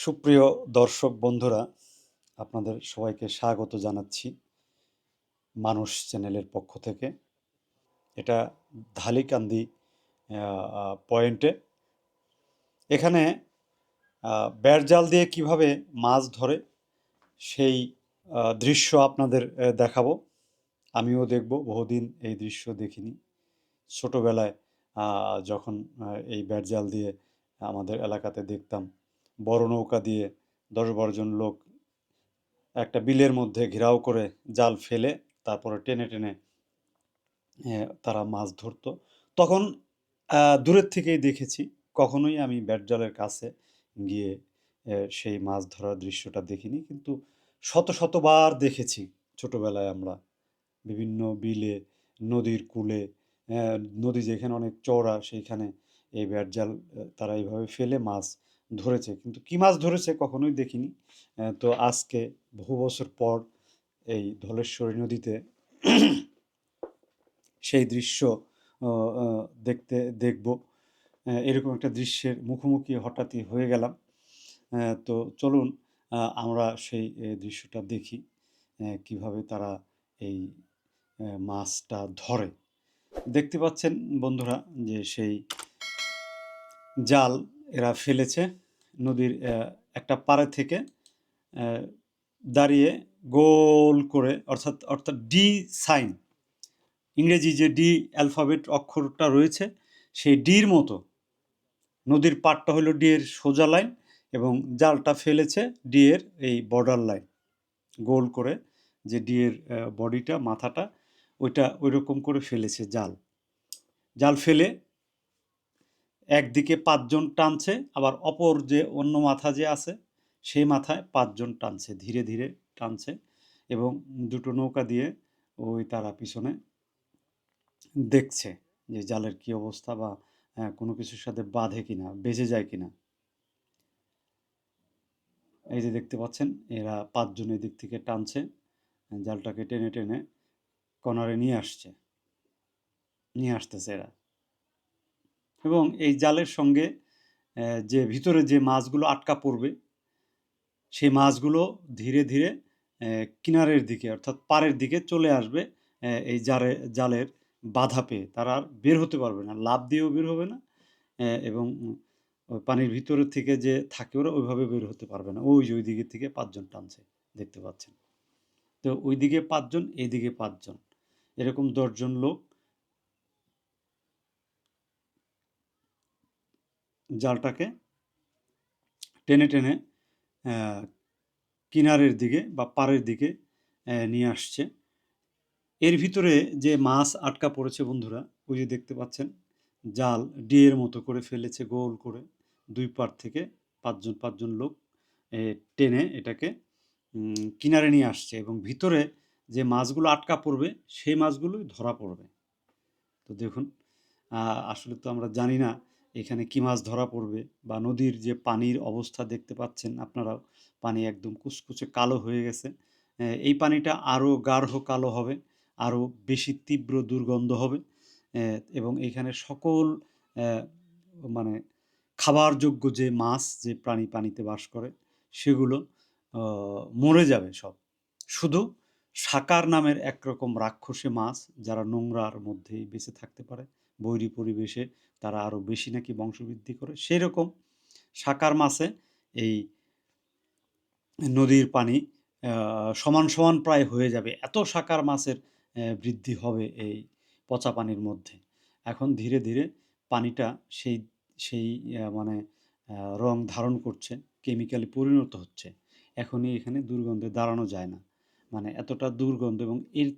সুপ্রিয় দর্শক বন্ধুরা আপনাদের সবাইকে স্বাগত জানাচ্ছি মানুষ চ্যানেলের পক্ষ থেকে। এটা ধালিকান্দি পয়েন্টে। এখানে আহ, বেড়জাল দিয়ে কীভাবে মাছ ধরে সেই দৃশ্য আপনাদের দেখাবো। আমিও দেখব বহুদিন এই দৃশ্য দেখিনি। ছোটবেলায় যখন এই বেড়জাল দিয়ে আমাদের এলাকাতে দেখতাম বড় নৌকা দিয়ে দশ বারো জন লোক একটা বিলের মধ্যে ঘেরাও করে জাল ফেলে তারপরে টেনে টেনে তারা মাছ ধরতো। তখন দূরের থেকেই দেখেছি, কখনোই আমি ব্যাট জালের কাছে গিয়ে সেই মাছ ধরার দৃশ্যটা দেখিনি। কিন্তু শত শতবার দেখেছি ছোটোবেলায় আমরা বিভিন্ন বিলে, নদীর কূলে নদী যেখানে অনেক চওড়া, সেইখানে এই ব্যাট জাল তারা এইভাবে ফেলে মাছ ধরেছে, কিন্তু কি মাছ ধরেছে কখনোই দেখিনি। তো আজকে বহু বছর পর এই ধলেশ্বরী নদীতে সেই দৃশ্য দেখতে, দেখব। এরকম একটা দৃশ্যের মুখোমুখি হঠাৎই হয়ে গেলাম। তো চলুন আমরা সেই দৃশ্যটা দেখি কীভাবে তারা এই মাছটা ধরে। দেখতে পাচ্ছেন বন্ধুরা যে সেই জাল এরা ফেলেছে নদীর একটা পাড়ে থেকে দাঁড়িয়ে গোল করে, অর্থাৎ অর্থাৎ ডি সাইন, ইংরেজি যে ডি অ্যালফাবেট অক্ষরটা রয়েছে, সেই ডির মতো নদীর পাড়টা হলো ডি এর সোজা লাইন এবং জালটা ফেলেছে ডি এর এই বর্ডার লাইন গোল করে যে ডি এর বডিটা মাথাটা, ওইটা ওই রকম করে ফেলেছে জাল। জাল ফেলে একদিকে পাঁচজন টানছে, আবার অপর যে অন্য মাথা যে আছে, সেই মাথায় পাঁচজন টানছে, ধীরে ধীরে টানছে এবং দুটো নৌকা দিয়ে ওই তারা পিছনে দেখছে যে জালের কি অবস্থা বা কোনো কিছুর সাথে বাঁধে কিনা, বেঁচে যায় কিনা। এই যে দেখতে পাচ্ছেন, এরা পাঁচজন এদিক থেকে টানছে, জালটাকে টেনে টেনে কনারে নিয়ে আসছে, নিয়ে আসতেছে এরা। এবং এই জালের সঙ্গে যে ভিতরে যে মাছগুলো আটকা পড়বে, সেই মাছগুলো ধীরে ধীরে কিনারের দিকে, অর্থাৎ পাড়ের দিকে চলে আসবে এই জারে, জালের বাধা পেয়ে। তারা আর বের হতে পারবে না লাভ দিয়েও বের হবে না এবং ওই পানির ভিতরের থেকে যে থাকে ওরা ওইভাবে বের হতে পারবে না। ওই যে ওই দিকে থেকে পাঁচজন টানছে, দেখতে পাচ্ছেন। তো ওই দিকে পাঁচজন, এইদিকে পাঁচজন। এরকম দশজন লোক জালটাকে টেনে টেনে কিনারের দিকে বা পাড়ের দিকে নিয়ে আসছে। এর ভিতরে যে মাছ আটকা পড়েছে বন্ধুরা, ওই যে দেখতে পাচ্ছেন, জাল ডিয়ের মতো করে ফেলেছে, গোল করে। দুই পার থেকে পাঁচজন পাঁচজন লোক টেনে এটাকে কিনারে নিয়ে আসছে এবং ভিতরে যে মাছগুলো আটকা পড়বে, সেই মাছগুলোই ধরা পড়বে। তো দেখুন আসলে তো আমরা জানি না এখানে কি মাছ ধরা পড়বে বা নদীর যে পানির অবস্থা দেখতে পাচ্ছেন আপনারাও, পানি একদম কুচকুচে কালো হয়ে গেছে। এই পানিটা আরও গাঢ় কালো হবে, আরও বেশি তীব্র দুর্গন্ধ হবে এবং এখানে সকল মানে খাবারযোগ্য যে মাছ যে প্রাণী পানিতে বাস করে, সেগুলো মরে যাবে সব। শুধু সাকার নামের একরকম রাক্ষসে মাছ যারা নোংরার মধ্যেই বেঁচে থাকতে পারে বৈরী পরিবেশে তারা আরও বেশি নাকি বংশবৃদ্ধি করে। সেই রকম সাকার মাছে এই নদীর পানি সমান সমান প্রায় হয়ে যাবে। এত সাকার মাছের বৃদ্ধি হবে এই পচা পানির মধ্যে। এখন ধীরে ধীরে পানিটা সেই সেই মানে রং ধারণ করছে, কেমিক্যালি পরিণত হচ্ছে। এখনই এখানে দুর্গন্ধে দাঁড়ানো যায় না। মানে এতটা দুর্গন্ধ এবং এর,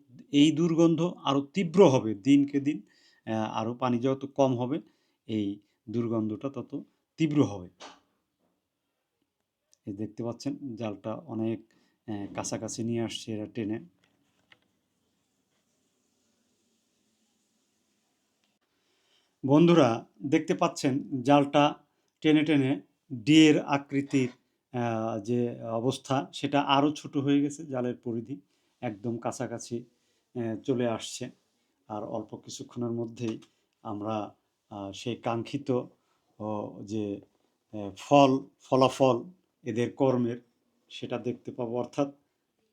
এই দুর্গন্ধ আরও তীব্র হবে দিনকে দিন। আরও পানি যত কম হবে, এই দুর্গন্ধটা তত তীব্র হবে। এই দেখতে পাচ্ছেন, জালটা অনেক কাছাকাছি নিয়ে আসছে এরা টেনে। বন্ধুরা, দেখতে পাচ্ছেন, জালটা টেনে টেনে ডিয়ের আকৃতির যে অবস্থা, সেটা আরও ছোট হয়ে গেছে, জালের পরিধি একদম কাছাকাছি চলে আসছে। আর অল্প কিছুক্ষণের মধ্যেই আমরা সেই কাঙ্ক্ষিত যে ফল, ফলাফল এদের কর্মের সেটা দেখতে পাবো। অর্থাৎ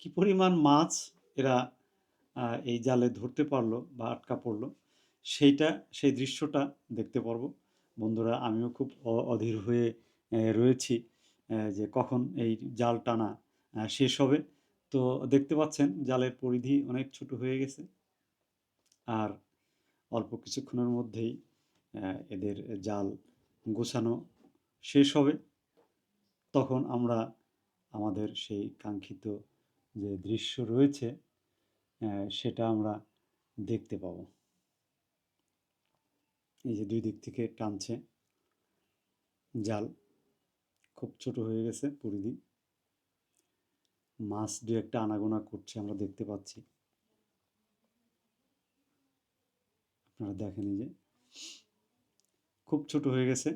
কি পরিমাণ মাছ এরা এই জালে ধরতে পারল বা আটকা পড়ল, সেইটা, সেই দৃশ্যটা দেখতে পারব। বন্ধুরা, আমিও খুব অধীর হয়ে রয়েছি যে কখন এই জাল টানা শেষ হবে। তো দেখতে পাচ্ছেন, জালের পরিধি অনেক ছোট হয়ে গেছে। আর অল্প কিছুক্ষণের মধ্যেই এদের জাল গোছানো শেষ হবে। তখন আমরা আমাদের সেই কাঙ্ক্ষিত যে দৃশ্য রয়েছে সেটা আমরা দেখতে পাবো। এই যে দুই দিক থেকে টানছে জাল, খুব ছোট হয়ে গেছে পরিধি মাছ দু একটা আনাগোনা করছে, আমরা দেখতে পাচ্ছি। আপনারা দেখেন যে। খুব ছোট হয়ে গেছে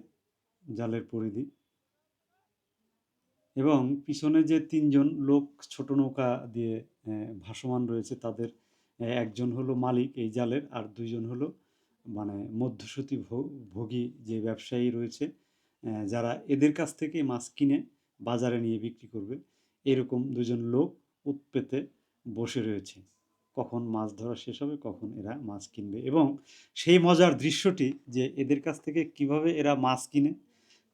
জালের পরিধি। এবং পিছনে যে তিনজন লোক ছোট নৌকা দিয়ে ভাসমান রয়েছে, তাদের একজন হলো মালিক এই জালের আর দুইজন হলো মানে মধ্যসূতি ভোগী যে ব্যবসায়ী রয়েছে যারা এদের কাছ থেকে মাছ কিনে বাজারে নিয়ে বিক্রি করবে। এরকম দুজন লোক উৎপেতে বসে রয়েছে। কখন মাছ ধরা শেষ হবে, কখন এরা মাছ কিনবে এবং সেই মজার দৃশ্যটি যে এদের কাছ থেকে কীভাবে এরা মাছ কিনে,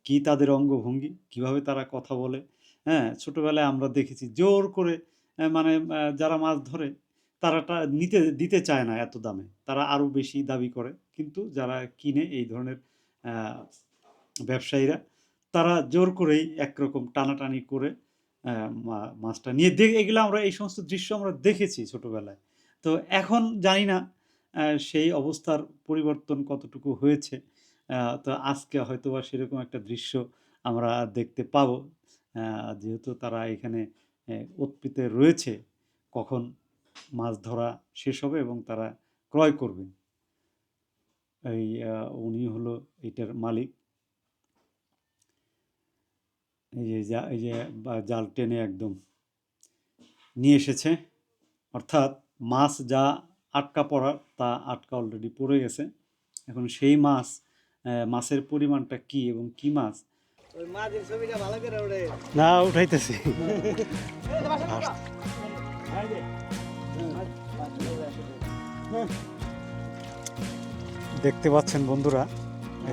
কি তাদের অঙ্গভঙ্গি, কীভাবে তারা কথা বলে হ্যাঁ ছোটোবেলায় আমরা দেখেছি জোর করে মানে যারা মাছ ধরে তারা নিতে, দিতে চায় না এত দামে। তারা আরও বেশি দাবি করে। কিন্তু যারা কিনে এই ধরনের ব্যবসায়ীরা তারা জোর করেই একরকম টানাটানি করে মাছটা নিয়ে দেখ এগুলো আমরা, এই সমস্ত দৃশ্য আমরা দেখেছি ছোটবেলায়। তো এখন জানি না সেই অবস্থার পরিবর্তন কতটুকু হয়েছে। তো আজকে হয়তো বা সেরকম একটা দৃশ্য আমরা দেখতে পাবো। যেহেতু তারা এখানে উৎপিতে রয়েছে, কখন মাছ ধরা শেষ হবে এবং তারা ক্রয় করবে। এই উনি হলো এটার মালিক। এই যে এই যে জাল টেনে একদম নিয়ে এসেছে। অর্থাৎ মাছ যা আটকা পড়ার তা আটকা অলরেডি পড়ে গেছে। এখন সেই মাছ মাছের পরিমাণটা কি এবং কি মাছ? না উঠাইতেছি। দেখতে পাচ্ছেন বন্ধুরা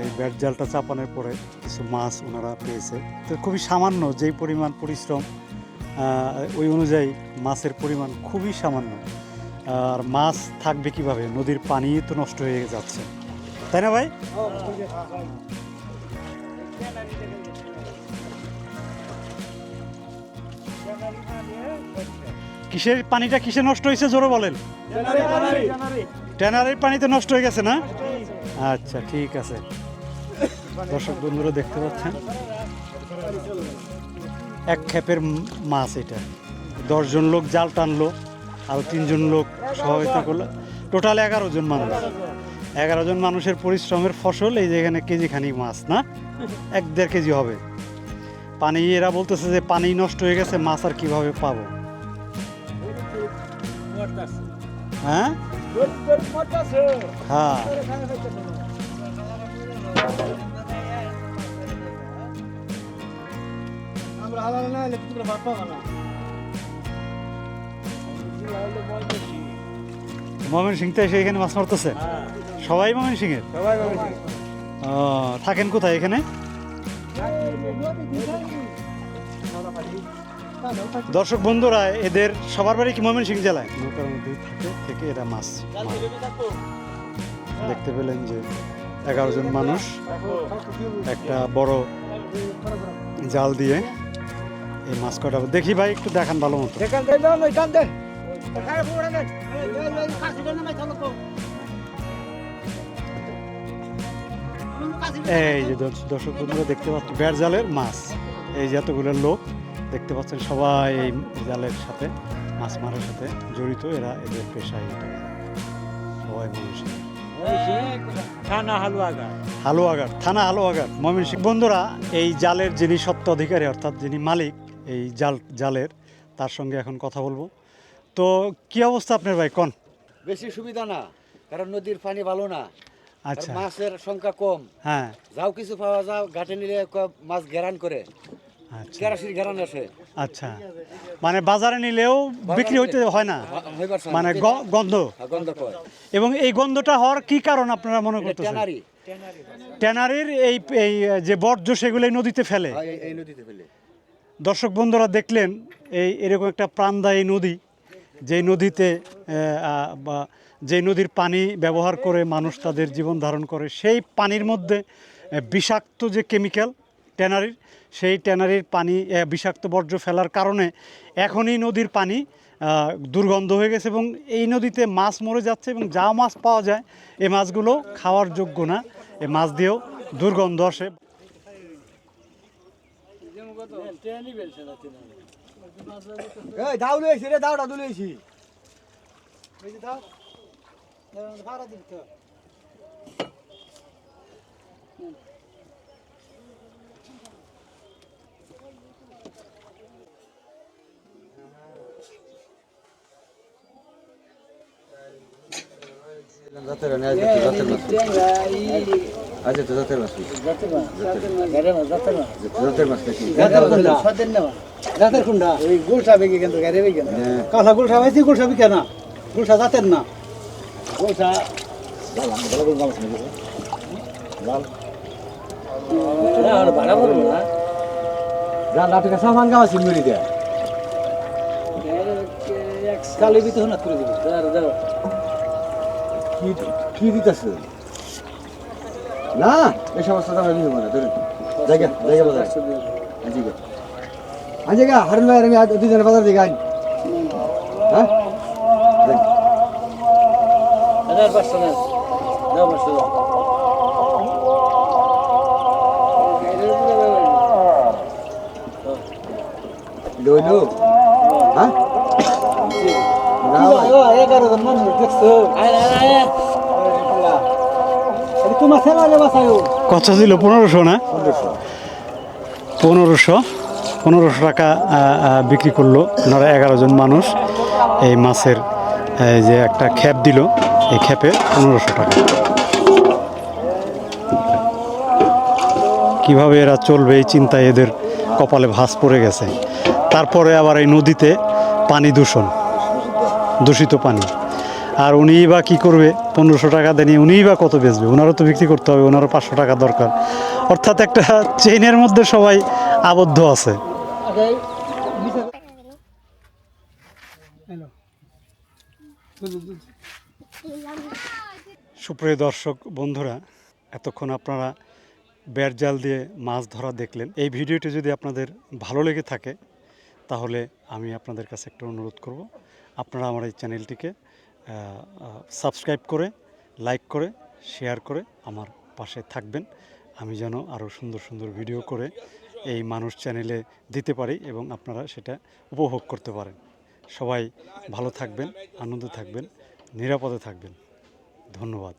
এই ব্যাট জালটা চাপানোর পরে কিছু মাছ ওনারা পেয়েছে। তো খুবই সামান্য যেই পরিমাণ পরিশ্রম ওই অনুযায়ী মাছের পরিমাণ খুবই সামান্য। আর মাছ থাকবে কীভাবে? নদীর পানি তো নষ্ট হয়ে যাচ্ছে। তাই না ভাই? কিসের পানিটা কিসে নষ্ট হয়েছে জোরে বলেন? ট্যানারির পানিতে নষ্ট হয়ে গেছে না? আচ্ছা ঠিক আছে। দর্শক বন্ধুরা দেখতে পাচ্ছেন? এক খেপের মাছ এটা। দশজন লোক জাল টানলো। আর তিনজন লোক সহযোগিতা করল। টোটাল এগারো জন মানুষ। এগারো জন মানুষের পরিশ্রমের ফসল এই যে এখানে কেজি খানিক মাছ না? এক দেড় কেজি হবে। পানি এরা বলতেছে যে পানি নষ্ট হয়ে গেছে মাছ আর কীভাবে পাবো? হ্যাঁ? হ্যাঁ। আমরা হালাল না ময়মন সিং তো এসে এখানে মাছ মারতেছে। সবাই ময়মন ভাবে ও, থাকেন কোথায় এখানে? দর্শক বন্ধুরা এদের সবার বাড়ি কি ময়মন সিং জেলায়? নৌকার মধ্যেই থাকে। থেকে এরা মাছ দেখতে পেলেন যে এগারো জন মানুষ একটা বড় জাল দিয়ে এই মাছ কটা। দেখি ভাই একটু দেখান ভালো মতো। এই যে দর্শক বন্ধুরা দেখতে পাচ্ছেন বেড় জালের মাছ। এই যে এতগুলো লোক দেখতে পাচ্ছেন সবাই এই জালের সাথে মাছ মারার সাথে জড়িত এরা এদের পেশা এটা। সবাই মানুষ। খানা হালুয়া হালুয়াঘাট থানা হালুয়াঘাট। ময়মনসিংহ বন্ধুরা এই জালের যিনি সত্ত্ব অধিকারী অর্থাৎ যিনি মালিক এই জাল জালের তার সঙ্গে এখন কথা বলব। তো কি অবস্থা আপনার ভাই? কন? বেশি সুবিধা না কারণ নদীর পানি ভালো না। আচ্ছা। মাছের সংখ্যা কম। হ্যাঁ। যাও কিছু পাওয়া যাও ঘাটে নিলে মাছ গেরান করে। আচ্ছা। কেরাসির আসে। আচ্ছা। মানে বাজারে নিলেও বিক্রি হইতে হয় না? না। মানে গন্ধ? হ্যাঁ, গন্ধ এবং এই গন্ধটা হওয়ার কি কারণ আপনারা মনে করতেছেন? ট্যানারি। ট্যানারির এই এই যে বর্জ্য সেগুলো এই নদীতে ফেলে। হ্যাঁ, এই নদীতে ফেলে। দর্শক বন্ধুরা দেখলেন এই এরকম একটা প্রাণদায়ী নদী। যেই নদীতে বা যেই নদীর পানি ব্যবহার করে মানুষ তাদের জীবন ধারণ করে, সেই পানির মধ্যে বিষাক্ত যে কেমিক্যাল ট্যানারির, সেই ট্যানারির পানি বিষাক্ত বর্জ্য ফেলার কারণে এখনই নদীর পানি দুর্গন্ধ হয়ে গেছে এবং এই নদীতে মাছ মরে যাচ্ছে এবং যা মাছ পাওয়া যায় এই মাছগুলো খাওয়ার যোগ্য না। এ মাছ দিয়েও দুর্গন্ধ আসে। এই দাও লইছি রে দাওটা দুলেছি ভাড়া দিবি তো। জাতের না জাতের মাছ আচ্ছা তো জাতের মাছ জাতের মাছ নাকি জাতের কুন্ডা। এই গুলশা বেগে কিন্তু গাড়ি বেগে না। কাঁচা গুলশা পাইছি গুলশা বিকে না। গুলশা জাতের না। যা লাটিকা সামান গাওয়া সিমুরি দেয়া কালি বিতে হনাত করে দিবি। দাও কি কি দিতেছে? না এই সমস্ত দাম আমি দেবো না ধরুন। জায়গা জায়গা বাজার আজিগা না ভাই এগারো জন মানুষ দেখছ? তোমার সেবা বাসায় কত ছিল? পনেরোশো না? পনেরোশো? পনেরোশো টাকা বিক্রি করল। ওনারা এগারো জন মানুষ। এই মাছের যে একটা খ্যাপ দিল, এই খ্যাপে পনেরোশো টাকা। কীভাবে এরা চলবে এই চিন্তায় এদের কপালে ভাঁজ পড়ে গেছে। তারপরে আবার এই নদীতে পানি দূষণ, দূষিত পানি। আর উনিই বা কী করবে? পনেরোশো টাকা দেনি, উনিই বা কত বেচবে? ওনারও তো বিক্রি করতে হবে, ওনারও পাঁচশো টাকা দরকার। অর্থাৎ একটা চেইনের মধ্যে সবাই আবদ্ধ আছে। সুপ্রিয় দর্শক, বন্ধুরা, এতক্ষণ আপনারা বের জাল দিয়ে মাছ ধরা দেখলেন। এই ভিডিওটি যদি আপনাদের ভালো লেগে থাকে, তাহলে আমি আপনাদের কাছে একটা অনুরোধ করব। আপনারা আমার এই চ্যানেলটিকে সাবস্ক্রাইব করে, লাইক করে, শেয়ার করে আমার পাশে থাকবেন। আমি যেন আরও সুন্দর সুন্দর ভিডিও করে এই মানুষ চ্যানেলে দিতে পারি এবং আপনারা সেটা উপভোগ করতে পারেন। সবাই ভালো থাকবেন, আনন্দ থাকবেন, নিরাপদে থাকবেন। ধন্যবাদ।